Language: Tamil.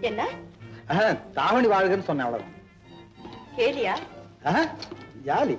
என்ன? தாவணி வாழ்கன்னு சொன்னேன் அவ்வளவுதான். கேலியா? ஜாலி